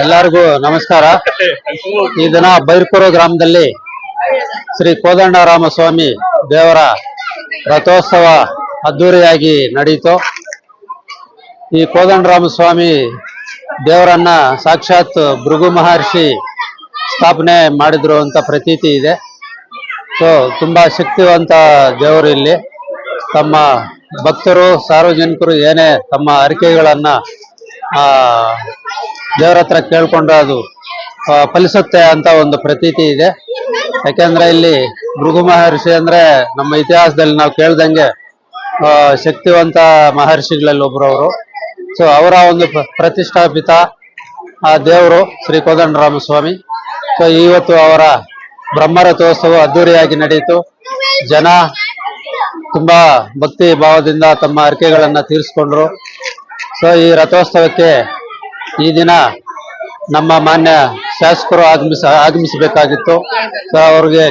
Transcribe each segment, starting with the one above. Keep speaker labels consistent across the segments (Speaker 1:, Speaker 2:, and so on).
Speaker 1: ಎಲ್ಲರಿಗೂ ನಮಸ್ಕಾರ. ಈ ದಿನ ಬೈರ್ಕೂರು ಗ್ರಾಮದಲ್ಲಿ ಶ್ರೀ ಕೋದಂಡರಾಮ ಸ್ವಾಮಿ ದೇವರ ರಥೋತ್ಸವ ಅದ್ದೂರಿಯಾಗಿ ನಡೆಯಿತು. ಈ ಕೋದಂಡರಾಮ ಸ್ವಾಮಿ ದೇವರನ್ನ ಸಾಕ್ಷಾತ್ ಭೃಗು ಮಹರ್ಷಿ ಸ್ಥಾಪನೆ ಮಾಡಿದ್ರು ಅಂತ ಪ್ರತೀತಿ ಇದೆ. ಸೊ, ತುಂಬಾ ಶಕ್ತಿವಂತ ದೇವರು ಇಲ್ಲಿ. ತಮ್ಮ ಭಕ್ತರು, ಸಾರ್ವಜನಿಕರು ಏನೇ ತಮ್ಮ ಅರಿಕೆಗಳನ್ನ ದೇವರ ಹತ್ರ ಕೇಳ್ಕೊಂಡ್ರೆ ಅದು ಫಲಿಸುತ್ತೆ ಅಂತ ಒಂದು ಪ್ರತೀತಿ ಇದೆ. ಯಾಕೆಂದ್ರೆ ಇಲ್ಲಿ ಭೃಗು ಮಹರ್ಷಿ ಅಂದ್ರೆ ನಮ್ಮ ಇತಿಹಾಸದಲ್ಲಿ ನಾವು ಕೇಳ್ದಂಗೆ ಶಕ್ತಿವಂತ ಮಹರ್ಷಿಗಳಲ್ಲಿ ಒಬ್ರು ಅವರು ಸೊ ಅವರ ಒಂದು ಪ್ರ- ಪ್ರತಿಷ್ಠಾಪಿತ, ಆ, ದೇವರು ಶ್ರೀ ಕೋದಂಡರಾಮ ಸ್ವಾಮಿ ಸೊ ಇವತ್ತು ಅವರ ಬ್ರಹ್ಮರಥೋತ್ಸವ ಅದ್ದೂರಿಯಾಗಿ ನಡೆಯಿತು. ಜನ ತುಂಬಾ ಭಕ್ತಿ ಭಾವದಿಂದ ತಮ್ಮ ಅರಿಕೆಗಳನ್ನ ತೀರಿಸ್ಕೊಂಡ್ರು. ಸೊ ಈ ರಥೋತ್ಸವಕ್ಕೆ ಈ ದಿನ ನಮ್ಮ ಮಾನ್ಯ ಶಾಸಕರು ಆಗಮಿಸ, ಆಗಮಿಸಬೇಕಾಗಿತ್ತು. ಸೊ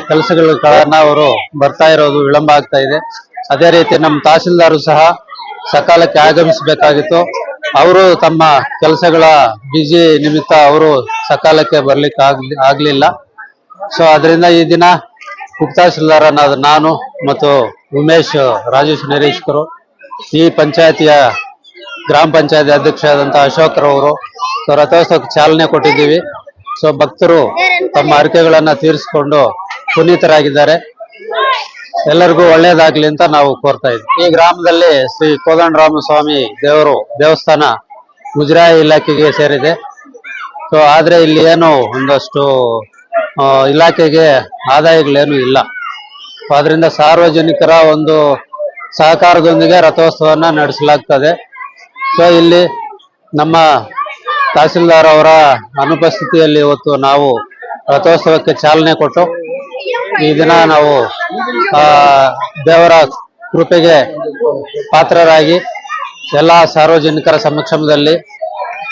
Speaker 1: ಕೆಲಸಗಳ ಕಾರಣ ಅವರು ಬರ್ತಾ ಇರೋದು ವಿಳಂಬ ಆಗ್ತಾ ಇದೆ. ಅದೇ ರೀತಿ ನಮ್ಮ ತಹಸೀಲ್ದಾರು ಸಹ ಸಕಾಲಕ್ಕೆ ಆಗಮಿಸಬೇಕಾಗಿತ್ತು. ಅವರು ತಮ್ಮ ಕೆಲಸಗಳ ಬಿಜಿ ನಿಮಿತ್ತ ಅವರು ಸಕಾಲಕ್ಕೆ ಬರ್ಲಿಕ್ಕೆ ಆಗ್ಲಿ ಆಗ್ಲಿಲ್ಲ. ಸೊ ಅದರಿಂದ ಈ ದಿನ ಉಪತಹಸೀಲ್ದಾರನಾದ ನಾನು ಮತ್ತು ಉಮೇಶ್, ರಾಜೇಶ್ ನರೇಶ್ಕರು ಈ ಪಂಚಾಯತಿಯ ಗ್ರಾಮ ಪಂಚಾಯತ್ ಅಧ್ಯಕ್ಷರಾದಂತಹ ಅಶೋಕ್ರವರು ಸೊ ರಥೋತ್ಸವಕ್ಕೆ ಚಾಲನೆ ಕೊಟ್ಟಿದ್ದೀವಿ. ಸೊ ಭಕ್ತರು ತಮ್ಮ ಅರಿಕೆಗಳನ್ನ ತೀರಿಸಿಕೊಂಡು ಪುನೀತರಾಗಿದ್ದಾರೆ. ಎಲ್ಲರಿಗೂ ಒಳ್ಳೇದಾಗ್ಲಿ ಅಂತ ನಾವು ಕೋರ್ತಾ ಇದ್ವಿ ಈ ಗ್ರಾಮದಲ್ಲಿ ಶ್ರೀ ಕೋದಂಡರಾಮ ಸ್ವಾಮಿ ದೇವರು ದೇವಸ್ಥಾನ ಮುಜರಾಯಿ ಇಲಾಖೆಗೆ ಸೇರಿದೆ. ಸೊ ಆದ್ರೆ ಇಲ್ಲಿ ಏನು ಒಂದಷ್ಟು ಇಲಾಖೆಗೆ ಆದಾಯಗಳೇನು ಇಲ್ಲ. ಅದರಿಂದ ಸಾರ್ವಜನಿಕರ ಒಂದು ಸಹಕಾರದೊಂದಿಗೆ ರಥೋತ್ಸವನ ನಡೆಸಲಾಗ್ತದೆ. ಸೊ ಇಲ್ಲಿ ನಮ್ಮ ತಹಸೀಲ್ದಾರ್ ಅವರ ಅನುಪಸ್ಥಿತಿಯಲ್ಲಿ ಇವತ್ತು ನಾವು ರಥೋತ್ಸವಕ್ಕೆ ಚಾಲನೆ ಕೊಟ್ಟು ಈ ದಿನ ನಾವು ದೇವರ ಕೃಪೆಗೆ ಪಾತ್ರರಾಗಿ ಎಲ್ಲ ಸಾರ್ವಜನಿಕರ ಸಮಕ್ಷಮದಲ್ಲಿ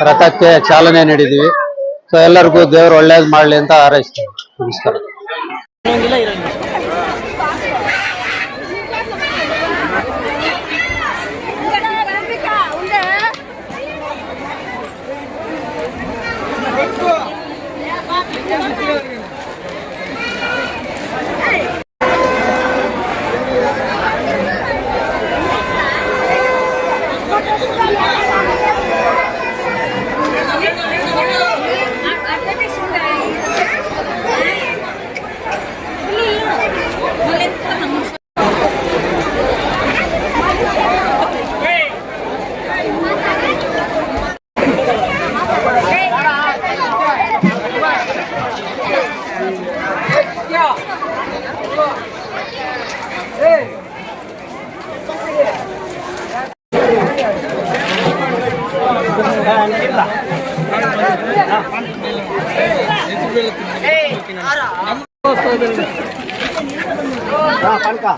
Speaker 1: ರಥಕ್ಕೆ ಚಾಲನೆ ನೀಡಿದ್ದೀವಿ. ಸೊ ಎಲ್ಲರಿಗೂ ದೇವರು ಒಳ್ಳೇದು ಮಾಡಲಿ ಅಂತ ಹಾರೈಸ್ತೀವಿ. ನಮಸ್ಕಾರ. படுக்கா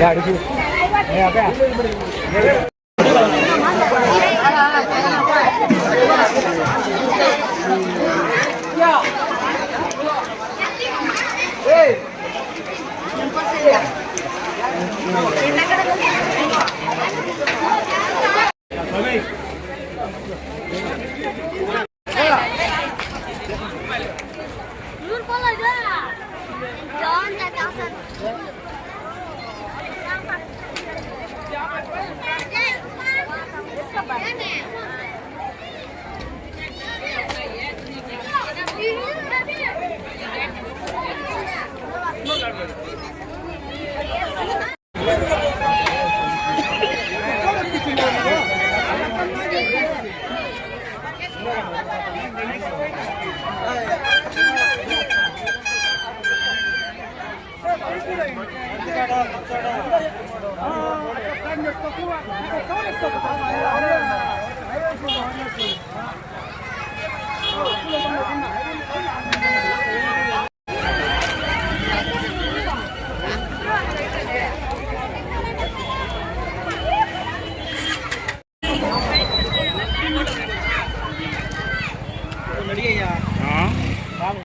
Speaker 1: அடிச்சு Okay. ప్లాన్ చేసుకోకు